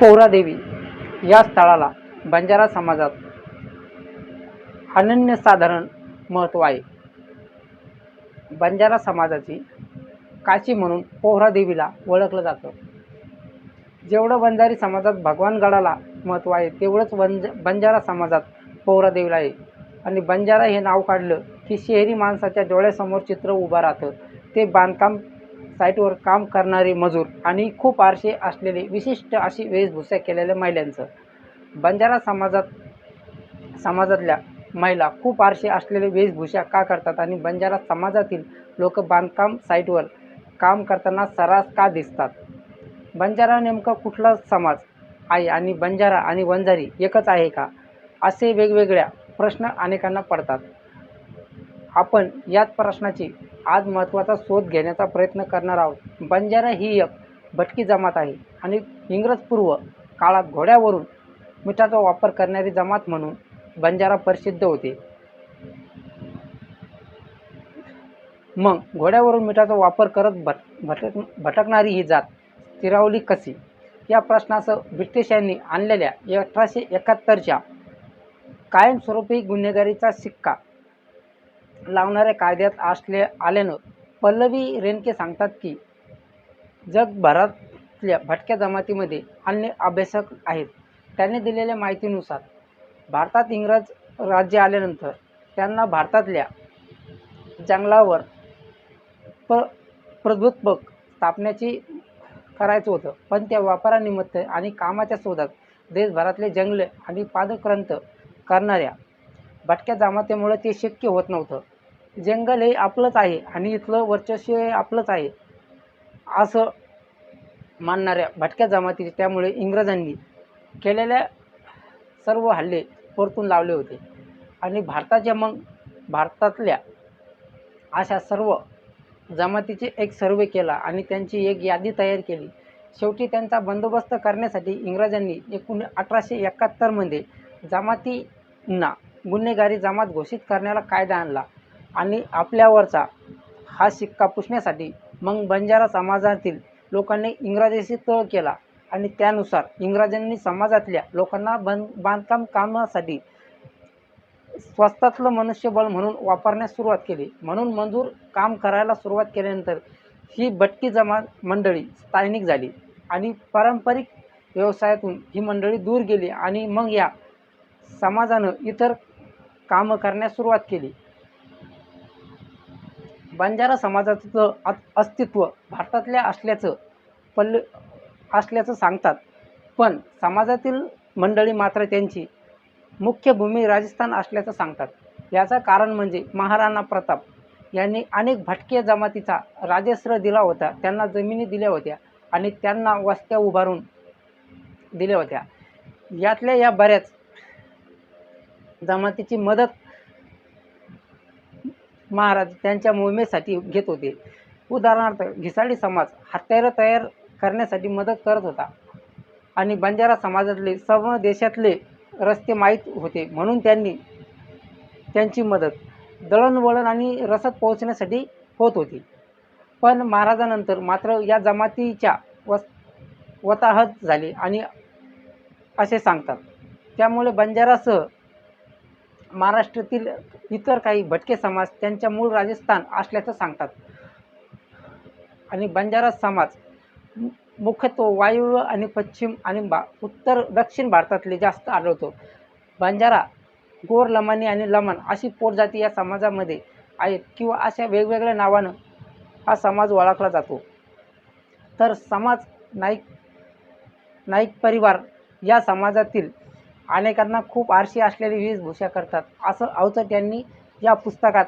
पोहरादेवी या स्थळाला बंजारा समाजात अनन्यसाधारण महत्त्व आहे. बंजारा समाजाची काशी म्हणून पोहरादेवीला ओळखलं जातं. जेवढं बंजारी समाजात भगवानगडाला महत्त्व आहे तेवढंच बंज बंजारा समाजात पोहरादेवीला आहे. आणि बंजारा हे नाव काढलं की शहरी माणसाच्या डोळ्यासमोर चित्र उभं राहतं. ते बांधकाम साईटवर काम करणारे मजूर आणि खूप आरसे असलेले विशिष्ट अशी वेशभूषा केलेल्या महिलांचं. बंजारा समाजात समाजातल्या महिला खूप आरसे असलेले वेशभूषा का करतात आणि बंजारा समाजातील लोक बांधकाम साईटवर काम करताना सर्रास का दिसतात? बंजारा नेमका कुठला समाज आहे आणि बंजारा आणि वंजारी एकच आहे का? असे वेगवेगळ्या प्रश्न अनेकांना पडतात. आपण याच प्रश्नाची आज महत्त्वाचा शोध घेण्याचा प्रयत्न करणार आहोत. बंजारा ही एक भटकी जमात आहे आणि इंग्रजपूर्व काळात घोड्यावरून मिठाचा वापर करणारी जमात म्हणून बंजारा प्रसिद्ध होते. मग घोड्यावरून मिठाचा वापर करत भट भटक भटकणारी ही जात स्थिरावली कशी? या प्रश्नासह ब्रिटिशांनी आणलेल्या अठराशे एकाहत्तरच्या कायमस्वरूपी गुन्हेगारीचा शिक्का लावणाऱ्या कायद्यात असले आल्यानं पल्लवी रेणके सांगतात की जगभरातल्या भटक्या जमातीमध्ये अन्य अभ्यासक आहेत. त्यांनी दिलेल्या माहितीनुसार भारतात इंग्रज राज्य आल्यानंतर त्यांना भारतातल्या जंगलावर प प्रभुत्वक स्थापण्याची करायचं होतं. पण त्या वापरानिमित्त आणि कामाच्या शोधात देशभरातले जंगले आणि पादक्रांत करणाऱ्या भटक्या जमातीमुळे ते शक्य होत नव्हतं. जंगल हे आपलंच आहे आणि इथलं वर्चस्व हे आपलंच आहे. असं मानणाऱ्या भटक्या जमातीचे त्यामुळे इंग्रजांनी केलेल्या सर्व हल्ले परतून लावले होते. आणि भारताच्या मग भारतातल्या अशा सर्व जमातीचे एक सर्वे केला आणि त्यांची एक यादी तयार केली. शेवटी त्यांचा बंदोबस्त करण्यासाठी इंग्रजांनी एकूण अठराशे एकाहत्तरमध्ये जमातींना गुन्हेगारी जमात घोषित करण्याला कायदा आणला. आणि आपल्यावरचा हा शिक्का पुसण्यासाठी मग बंजारा समाजातील लोकांनी इंग्रजाशी तह केला. आणि त्यानुसार इंग्रजांनी समाजातल्या लोकांना बन बांधकाम कामासाठी स्वस्तातलं मनुष्यबळ म्हणून वापरण्यास सुरुवात केली. म्हणून मजूर काम करायला सुरुवात केल्यानंतर ही भटकी जमा मंडळी स्थानिक झाली आणि पारंपरिक व्यवसायातून ही मंडळी दूर गेली आणि मग या समाजानं इतर कामं करण्यास सुरुवात केली. बंजारा समाजाचं अ- अस्तित्व भारतातल्या असल्याचं पल्ल असल्याचं सांगतात. पण समाजातील मंडळी मात्र त्यांची मुख्य भूमी राजस्थान असल्याचं सांगतात. याचं कारण म्हणजे महाराणा प्रताप यांनी अनेक भटके जमातीचा राजश्र दिला होता. त्यांना जमिनी दिल्या होत्या आणि त्यांना वस्त्या उभारून दिल्या होत्या. यातल्या या बऱ्याच जमातीची मदत महाराज त्यांच्या मोहिमेसाठी घेत होते. उदाहरणार्थ घिसाडी समाज हत्यारं तयार करण्यासाठी मदत करत होता. आणि बंजारा समाजातले सर्व देशातले रस्ते माहीत होते. म्हणून त्यांनी त्यांची मदत दळणवळण आणि रसद पोहोचण्यासाठी होत होती. पण महाराजानंतर मात्र या जमातीच्या वस वताहत झाली आणि असे सांगतात. त्यामुळे बंजारासह महाराष्ट्रातील इतर काही भटके समाज त्यांच्या मूळ राजस्थान असल्याचं सांगतात. आणि बंजारा समाज मुख्यत्व मुख्यत्वे वायव्य आणि पश्चिम आणि बा उत्तर दक्षिण भारतातले जास्त आढळतो. बंजारा गोर लमानी आणि लमन अशी पोटजाती या समाजामध्ये आहेत किंवा अशा वेगवेगळ्या नावानं हा समाज ओळखला जातो. तर समाज नाईक नाईक परिवार या समाजातील अनेकांना खूप आरशी असलेली वेशभूषा करतात. असं अवचट यांनी या पुस्तकात